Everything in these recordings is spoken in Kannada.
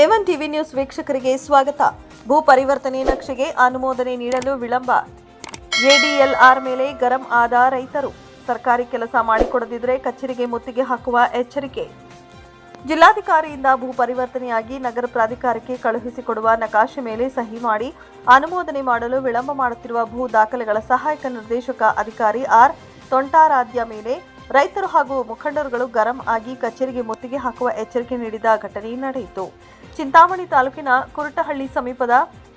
ಏವನ್ ಟಿವಿ ನ್ಯೂಸ್ ವೀಕ್ಷಕರಿಗೆ ಸ್ವಾಗತ. ಭೂ ಪರಿವರ್ತನೆ ನಕ್ಷೆಗೆ ಅನುಮೋದನೆ ನೀಡಲು ವಿಳಂಬ. ಎಡಿಎಲ್ಆರ್ ಮೇಲೆ ಗರಂ ಆದ ರೈತರು. ಸರ್ಕಾರಿ ಕೆಲಸ ಮಾಡಿಕೊಡದಿದ್ರೆ ಕಚೇರಿಗೆ ಮುತ್ತಿಗೆ ಹಾಕುವ ಎಚ್ಚರಿಕೆ. ಜಿಲ್ಲಾಧಿಕಾರಿಯಿಂದ ಭೂ ಪರಿವರ್ತನೆಯಾಗಿ ನಗರ ಪ್ರಾಧಿಕಾರಕ್ಕೆ ಕಳುಹಿಸಿಕೊಡುವ ನಕಾಶೆ ಮೇಲೆ ಸಹಿ ಮಾಡಿ ಅನುಮೋದನೆ ಮಾಡಲು ವಿಳಂಬ ಮಾಡುತ್ತಿರುವ ಭೂ ದಾಖಲೆಗಳ ಸಹಾಯಕ ನಿರ್ದೇಶಕ ಅಧಿಕಾರಿ ಆರ್ ತೊಂಟಾರಾಧ್ಯ ಮೇಲೆ ರೈತರು ಹಾಗೂ ಮುಖಂಡರುಗಳು ಗರಂ ಆಗಿ ಕಚೇರಿಗೆ ಮುತ್ತಿಗೆ ಹಾಕುವ ಎಚ್ಚರಿಕೆ ನೀಡಿದ ಘಟನೆ ನಡೆಯಿತು. ಚಿಂತಾಮಣಿ ತಾಲೂಕಿನ ಕುರುಟಹಳ್ಳಿ ಸಮೀಪದ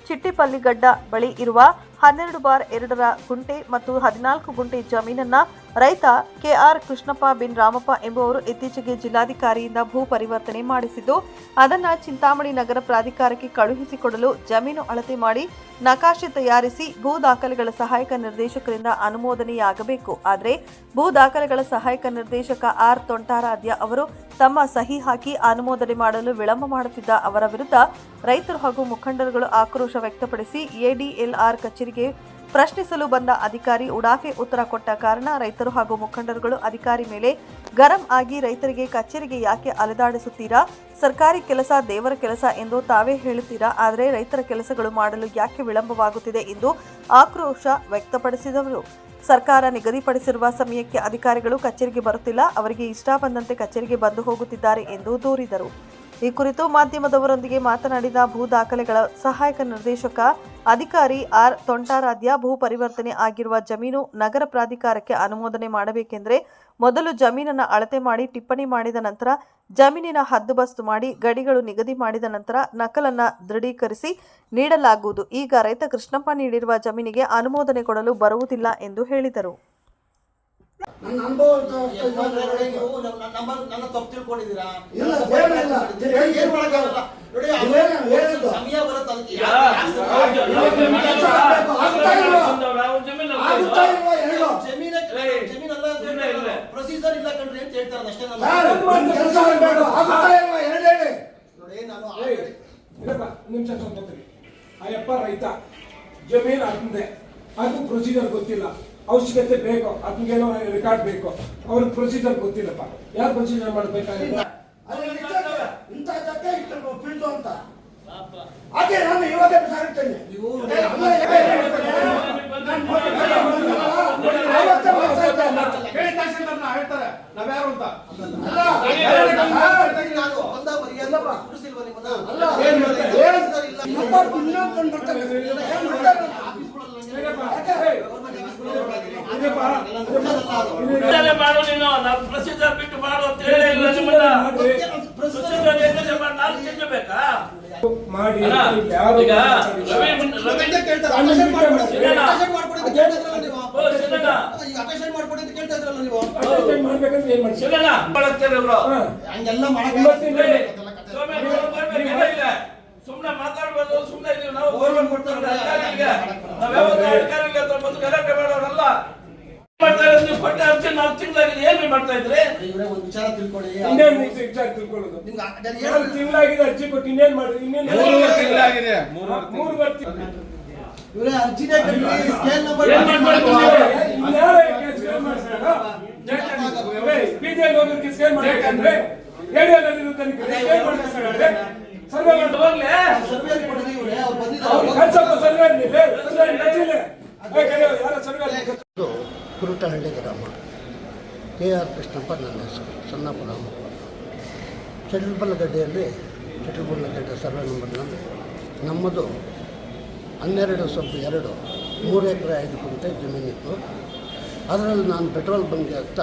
ಚಿಟ್ಟಿಪಲ್ಲಿಗಡ್ಡ ಬಳಿ ಇರುವ ಹನ್ನೆರಡು ಬಾರ್ ಎರಡರ ಗುಂಟೆ ಮತ್ತು ಹದಿನಾಲ್ಕು ಗುಂಟೆ ಜಮೀನನ್ನ ರೈತ ಕೆಆರ್ ಕೃಷ್ಣಪ್ಪ ಬಿನ್ ರಾಮಪ್ಪ ಎಂಬುವರು ಇತ್ತೀಚೆಗೆ ಜಿಲ್ಲಾಧಿಕಾರಿಯಿಂದ ಭೂ ಪರಿವರ್ತನೆ ಮಾಡಿಸಿದ್ದು, ಅದನ್ನ ಚಿಂತಾಮಣಿ ನಗರ ಪ್ರಾಧಿಕಾರಕ್ಕೆ ಕಳುಹಿಸಿಕೊಡಲು ಜಮೀನು ಅಳತೆ ಮಾಡಿ ನಕಾಶೆ ತಯಾರಿಸಿ ಭೂ ದಾಖಲೆಗಳ ಸಹಾಯಕ ನಿರ್ದೇಶಕರಿಂದ ಅನುಮೋದನೆಯಾಗಬೇಕು. ಆದರೆ ಭೂ ದಾಖಲೆಗಳ ಸಹಾಯಕ ನಿರ್ದೇಶಕ ಆರ್ ತೊಂಟಾರಾಧ್ಯ ಅವರು ತಮ್ಮ ಸಹಿ ಹಾಕಿ ಅನುಮೋದನೆ ಮಾಡಲು ವಿಳಂಬ ಮಾಡುತ್ತಿದ್ದ ಅವರ ವಿರುದ್ಧ ರೈತರು ಹಾಗೂ ಮುಖಂಡರುಗಳು ಆಕ್ರೋಶ ವ್ಯಕ್ತಪಡಿಸಿ ಎಡಿಎಲ್ಆರ್ ಪ್ರಶ್ನಿಸಲು ಬಂದ ಅಧಿಕಾರಿ ಉಡಾಫೆ ಉತ್ತರ ಕೊಟ್ಟ ಕಾರಣ ರೈತರು ಹಾಗೂ ಮುಖಂಡರುಗಳು ಅಧಿಕಾರಿ ಮೇಲೆ ಗರಂ ಆಗಿ ರೈತರಿಗೆ ಕಚೇರಿಗೆ ಯಾಕೆ ಅಲೆದಾಡಿಸುತ್ತೀರಾ? ಸರ್ಕಾರಿ ಕೆಲಸ ದೇವರ ಕೆಲಸ ಎಂದು ತಾವೇ ಹೇಳುತ್ತೀರಾ? ಆದರೆ ರೈತರ ಕೆಲಸಗಳು ಮಾಡಲು ಯಾಕೆ ವಿಳಂಬವಾಗುತ್ತಿದೆ ಎಂದು ಆಕ್ರೋಶ ವ್ಯಕ್ತಪಡಿಸಿದವರು. ಸರ್ಕಾರ ನಿಗದಿಪಡಿಸಿರುವ ಸಮಯಕ್ಕೆ ಅಧಿಕಾರಿಗಳು ಕಚೇರಿಗೆ ಬರುತ್ತಿಲ್ಲ, ಅವರಿಗೆ ಇಷ್ಟ ಬಂದಂತೆ ಕಚೇರಿಗೆ ಬಂದು ಹೋಗುತ್ತಿದ್ದಾರೆ ಎಂದು ದೂರಿದರು. ಈ ಕುರಿತು ಮಾಧ್ಯಮದವರೊಂದಿಗೆ ಮಾತನಾಡಿದ ಭೂ ದಾಖಲೆಗಳ ಸಹಾಯಕ ನಿರ್ದೇಶಕ, ಅಧಿಕಾರಿ ಆರ್ ತೊಂಟಾರಾಧ್ಯ, ಭೂ ಪರಿವರ್ತನೆ ಆಗಿರುವ ಜಮೀನು ನಗರ ಪ್ರಾಧಿಕಾರಕ್ಕೆ ಅನುಮೋದನೆ ಮಾಡಬೇಕೆಂದರೆ ಮೊದಲು ಜಮೀನನ್ನು ಅಳತೆ ಮಾಡಿ ಟಿಪ್ಪಣಿ ಮಾಡಿದ ನಂತರ ಜಮೀನಿನ ಹದ್ದುಬಸ್ತು ಮಾಡಿ ಗಡಿಗಳು ನಿಗದಿ ಮಾಡಿದ ನಂತರ ನಕಲನ್ನು ದೃಢೀಕರಿಸಿ ನೀಡಲಾಗುವುದು. ಈಗ ರೈತ ಕೃಷ್ಣಪ್ಪ ನೀಡಿರುವ ಜಮೀನಿಗೆ ಅನುಮೋದನೆ ಕೊಡಲು ಬರುವುದಿಲ್ಲ ಎಂದು ಹೇಳಿದರು. ನನ್ನ ಅನುಭವ ನನ್ನ ತಪ್ಪು ತಿಳ್ಕೊಂಡಿದ್ದೀರಾ? ಇಲ್ಲ, ಏನು ಮಾಡಕ್ಕಾಗಲ್ಲ? ನೋಡಿ? ಸಮಯ ಬರುತ್ತೆ ಅದಕ್ಕೆ. ಇಲ್ಲ, ಇಲ್ಲ. ಪ್ರೊಸೀಜರ್ ಇಲ್ಲ ಕಣ್ರಿ ಅಂತ ಹೇಳ್ತಾರೆ ಅಷ್ಟೇ ನೋಡಿ ನಾನು ನಿಮಿಷ. ಆ ಯಪ್ಪ ರೈತ ಜಮೀನ್ ಅಂದೆ. ಅದು ಪ್ರೊಸೀಜರ್ ಗೊತ್ತಿಲ್ಲ. ಅವಶ್ಯಕತೆ ಬೇಕು ಅದಕ್ಕೇನೋ ರೆಕಾರ್ಡ್ ಬೇಕು ಅವ್ರ ಪ್ರೊಸೀಜರ್ ಗೊತ್ತಿಲ್ಲಪ್ಪ ಯಾರು ಪ್ರೊಸೀಜರ್ ಮಾಡ್ಬೇಕಾಗಿಲ್ಲ ಇಂಥ ಇಷ್ಟು ಅಂತ ಅದೇ ನಾನು ಇವಾಗ ಹೇಳ್ತಾರೆ ನಾವ್ಯಾರು ಅಂತ ಅಲ್ಲ, ಮಾಡು ನೀನು ನಾವು ಪ್ರೊಸೀಜರ್ ಬಿಟ್ಟು ಮಾಡು ಅಂತ ಹೇಳೇ ಇಲ್ಲ ನಿಮ್ಮನ್ನ ಮಾಡ್ರಿ. ಪ್ರೊಸೀಜರ್ ಏನಿದೆ ಮಾಡಿ ನಾಲ್ಕು ತಿಂಗಳು ಬೇಕಾ ಮಾಡಿ ಅಲ್ಲ, ಇಲ್ಲಿ ಯಾರು ಈಗ ಮಾತಾಡಿಲ್ಲ. ರವಿ ರವಿ ಕೇಳ್ತಾರೆ. ಅಟೆಂಡ್ ಮಾಡ್ಕೊಡಿ. ಅಟೆಂಡ್ ಮಾಡ್ಕೊಡಿ ಅಂತ ನೀವು. ಓ, ಸಿಗೋಣ. ಈಗ ಅಟೆಂಡ್ ಮಾಡ್ಕೊಡಿ ಅಂತ ಕೇಳ್ತಾ ನೀವು ಅಟೆಂಡ್ ಏನು. ಹಂಗೆಲ್ಲ ಮಾಡಕ್ಕಾಗಲ್ಲ. ಬರ್ಬೇಕು, ಸುಮ್ನೆ ಇದೀವಿ ನಾವು ಗೌರ್ಮೆಂಟ್ ಕೊಡ್ತಾರೆ ಅಧಿಕಾರಿಗಳಿಗೆ ನಾವ್ ಯಾವತ್ತೂ ಅಧಿಕಾರಿಗಳ ಹತ್ರ ಬಂದು ಗಲಾಟೆ ಮಾಡೋರಲ್ಲ ನಾಲ್ಕು ತಿಂಗಳಾಗಿದೆ ಏನ್ ಮಾಡ್ತಾ ಇದ್ರೆ ಇವ್ರೆ ಒಂದ್ ವಿಚಾರ ತಿಳ್ಕೊಳ್ಳಿ ಇನ್ನೇನ್ ವಿಚಾರ ತಿಳ್ಕೊಳ್ಳೋದು ನಿಮ್ಗೆ ಆ- ನಾನು ಎರಡು ಹೇಳೋದು- ತಿಂಗಳಾಗಿದೆ ಅರ್ಜಿ ಕೊಟ್ಟು ಇನ್ನೇನ್ ಮಾಡಿ ಇನ್ನೇನ್ ಮೂರುವರೆ ತಿಂಗಳಾಗಿದೆ ಮೂರು ಬರ್ತಿ ಇವ್ರೆ ಅರ್ಜಿನೇ ಕಟ್ಟಿ ಸ್ಕೇಲ್ ನಂಬರ್ ಏನ್ ಮಾಡ್ಬೇಕು? ಇನ್ಯಾರೋ ಕೇಸ್ ಮಾಡ್ತಾರೆ ಬಿಜೆಪಿ ಹೋಗೋದಕ್ಕೆ ಸ್ಕೇಲ್ ಮಾಡ್ಬೇಕಂದ್ರೆ ಏರಿಯಾದಲ್ಲಿ ತನಿಖೆ ಸ್ಕೇಲ್ ಮಾಡ್ಬೇಕಾದ್ರೆ ಸರ್ವೆ ಮಾಡಿ ಹೋಗ್ಲಿ ಸರ್ವೆ ಕೊಟ್ಟಿದ್ದೀವಿ ಇವ್ರೆ ಅವ್ರು ಅವ್ರು ಬಂದಿದ್ದಾರೆ ಕಳ್ಸಪ್ಪ ಸರ್ವೆ ಅಂದಿದೆ ಸರ್ವೆ ನಚ್ಚಿಲ್ಲ ಯಾರೋ ಸರ್ವೆ ಇದು ಕುರುಟಹಳ್ಳಿ ಗ್ರಾಮ ಕೆ ಆರ್ ಕೃಷ್ಣಪ್ಪ ನನ್ನ ಹೆಸರು ಸಣ್ಣಪ್ಪ ಗಡ್ಡೆಯಲ್ಲಿ ಚಟಲ್ಬಲ್ಲಗಡ್ಡೆಯಲ್ಲಿ ಚಟಲ್ಬಲ್ಲಗಡ್ಡೆ ಸರ್ವೆ ನಂಬರ್ ನಾನು, ನಮ್ಮದು ಹನ್ನೆರಡು ಸ್ವಲ್ಪ ಎರಡು, ಮೂರು ಎಕರೆ ಐದು ಕುಂಟೆ ಜಮೀನಿತ್ತು. ಅದರಲ್ಲಿ ನಾನು ಪೆಟ್ರೋಲ್ ಬಂಕ್ಗೆ ಅಂತ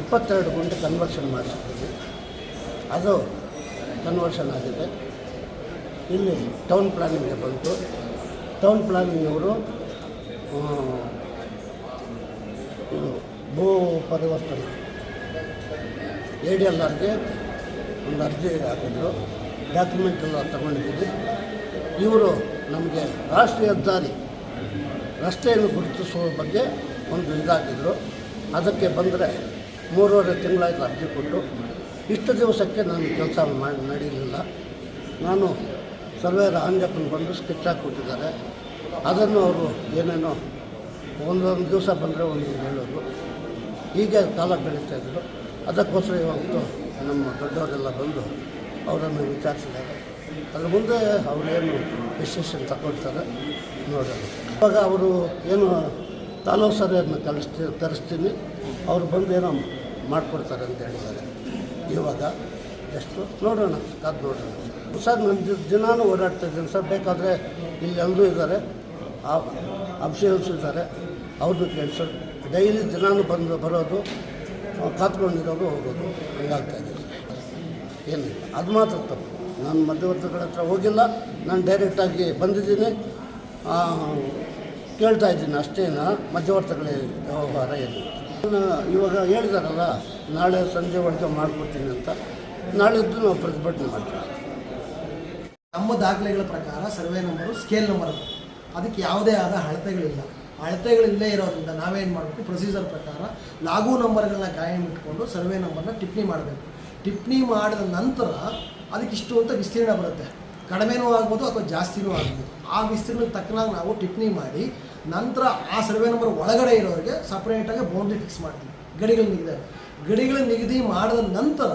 ಇಪ್ಪತ್ತೆರಡು ಗುಂಟೆ ಕನ್ವರ್ಷನ್ ಮಾಡಿಸಿದ್ದೀನಿ ಅದು ಕನ್ವರ್ಷನ್ ಆಗಿದೆ. ಇಲ್ಲಿ ಟೌನ್ ಪ್ಲಾನಿಂಗ್ಗೆ ಬಂತು. ಟೌನ್ ಪ್ಲಾನಿಂಗ್ನವರು ಭೂ ಪರಿವರ್ತನೆ. ಎ ಡಿ ಎಲ್ ಆರ್ಗೆ ಒಂದು ಅರ್ಜಿ ಹಾಕಿದ್ರು. ಡಾಕ್ಯುಮೆಂಟ್ ಎಲ್ಲ ತಗೊಂಡಿದ್ದೀವಿ. ಇವರು ನಮಗೆ ರಾಷ್ಟ್ರೀಯ ಹೆದ್ದಾರಿ, ರಸ್ತೆಯನ್ನು ಗುರುತಿಸುವ ಬಗ್ಗೆ ಒಂದು ಇದಾಗಿದ್ದರು ಅದಕ್ಕೆ ಬಂದರೆ ಮೂರುವರೆ ತಿಂಗಳಾಯಿತು ಅರ್ಜಿ ಕೊಟ್ಟು. ಇಷ್ಟು ದಿವಸಕ್ಕೆ ನಾನು ಕೆಲಸ ಮಾಡಿ ನಡೀಲಿಲ್ಲ. ನಾನು ಸರ್ವೇರ ಆಂಜಪ್ಪನ ಬಂದು ಸ್ಕೆಚ್ ಹಾಕಿಕೊಟ್ಟಿದ್ದಾರೆ ಅದನ್ನು ಅವರು ಏನೇನೋ ಒಂದೊಂದು ದಿವಸ ಬಂದರೆ ಒಂದು ಹೇಳೋರು ಹೀಗೆ ಕಾಲ ಇದ್ದರು ಅದಕ್ಕೋಸ್ಕರ ಇವತ್ತು ನಮ್ಮ ದೊಡ್ಡವರೆಲ್ಲ ಬಂದು ಅವರನ್ನು ವಿಚಾರಿಸಿದ್ದಾರೆ. ಅದ್ರ ಮುಂದೆ ಅವರೇನು ಡಿಸಿಷನ್ ತಗೊಳ್ತಾರೆ ನೋಡೋಣ. ಇವಾಗ ಅವರು ಏನು ತಾಲೂಕು ಸರಿಯನ್ನು ಕಳಿಸ್ತಿ ತರಿಸ್ತೀನಿ ಅವ್ರು ಬಂದು ಏನೋ ಮಾಡಿಕೊಡ್ತಾರೆ ಅಂತ ಹೇಳಿದ್ದಾರೆ. ಇವಾಗ ಎಷ್ಟು? ನೋಡೋಣ, ಕಾದು ನೋಡೋಣ. ಸರ್ ನನ್ನ ದಿನಾನೂ ಓಡಾಡ್ತಾ ಇದ್ದೀನಿ. ಸರ್, ಬೇಕಾದರೆ ಇಲ್ಲಿ ಎಲ್ಲರೂ ಇದ್ದಾರೆ. ಅಫಿಷಿಯಲ್ಸ್ ಇದ್ದಾರೆ. ಅವ್ರದ್ದು ಕೆಲಸ ಡೈಲಿ ದಿನಾನು ಬಂದು ಬರೋದು ಕಾತ್ಕೊಂಡಿರೋದು ಹೋಗೋದು. ಹಂಗಾಗ್ತಾ ಇದೆ. ಸರ್ ಏನಿಲ್ಲ ಅದು ಮಾತ್ರ ತಪ್ಪು. ನಾನು ಮಧ್ಯವರ್ತಿಗಳ ಹತ್ರ ಹೋಗಿಲ್ಲ, ನಾನು ಡೈರೆಕ್ಟಾಗಿ ಬಂದಿದ್ದೀನಿ. ಕೇಳ್ತಾ ಇದ್ದೀನಿ ಅಷ್ಟೇನ? ಮಧ್ಯವರ್ತಿಗಳ ವ್ಯವಹಾರ ಏನು? ಇವಾಗ ಹೇಳಿದಾರಲ್ಲ, ನಾಳೆ ಸಂಜೆ ಒಳಗೆ ಮಾಡಿಕೊಡ್ತೀನಿ ಅಂತ. ನಾಳಿದ್ದು ನಾವು ಪ್ರತಿಭಟನೆ ಮಾಡ್ತೀವಿ. ನಮ್ಮ ದಾಖಲೆಗಳ ಪ್ರಕಾರ ಸರ್ವೆ ನಂಬರು ಸ್ಕೇಲ್ ನಂಬರ್ ಅದು ಅದಕ್ಕೆ ಯಾವುದೇ ಆದ ಅಳತೆಗಳಿಲ್ಲ. ಅಳತೆಗಳಿಲ್ಲೇ ಇರೋದ್ರಿಂದ ನಾವೇನು ಮಾಡಬೇಕು? ಪ್ರೊಸೀಜರ್ ಪ್ರಕಾರ ಲಾಗು ನಂಬರ್ಗಳನ್ನ ಕಾಯಂ ಇಟ್ಕೊಂಡು ಸರ್ವೆ ನಂಬರ್ನ ಟಿಪ್ಪಣಿ ಮಾಡಬೇಕು. ಟಿಪ್ಪಣಿ ಮಾಡಿದ ನಂತರ ಅದಕ್ಕೆ ಇಷ್ಟು ಅಂತ ವಿಸ್ತೀರ್ಣ ಬರುತ್ತೆ. ಕಡಿಮೆನೂ ಆಗ್ಬೋದು ಅಥವಾ ಜಾಸ್ತಿನೂ ಆಗ್ಬೋದು. ಆ ವಿಸ್ತೀರ್ಣಕ್ಕೆ ತಕ್ಕನಾಗಿ ನಾವು ಟಿಪ್ಪಣಿ ಮಾಡಿ ನಂತರ ಆ ಸರ್ವೆ ನಂಬರ್ ಒಳಗಡೆ ಇರೋರಿಗೆ ಸಪ್ರೇಟಾಗಿ ಬೌಂಡ್ರಿ ಫಿಕ್ಸ್ ಮಾಡ್ತೀವಿ. ಗಡಿಗಳು ನಿಗದಿ. ಗಡಿಗಳು ನಿಗದಿ ಮಾಡಿದ ನಂತರ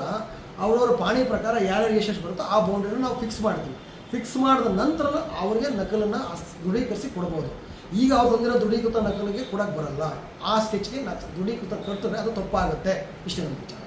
ಅವರವರ ಪಾಣಿ ಪ್ರಕಾರ ಯಾರ್ಯಾರು ಎಷ್ಟೆಷ್ಟು ಬರುತ್ತೋ ಆ ಬೌಂಡ್ರಿನ ನಾವು ಫಿಕ್ಸ್ ಮಾಡ್ತೀವಿ. ಫಿಕ್ಸ್ ಮಾಡಿದ ನಂತರ ಅವರಿಗೆ ನಕಲನ್ನು ದೃಢೀಕರಿಸಿ ಕೊಡ್ಬೋದು. ಈಗ ಅವ್ರು ಬಂದಿರೋ ದೃಢೀಕೃತ ನಕಲಿಗೆ ಕೊಡಕ್ಕೆ ಬರಲ್ಲ. ಆ ಸ್ಕೆಚ್ಗೆ ದೃಢೀಕೃತ ಕಟ್ಟಿದ್ರೆ ಅದು ತಪ್ಪಾಗುತ್ತೆ. ಇಷ್ಟೇ ನಮ್ಮ ವಿಚಾರ.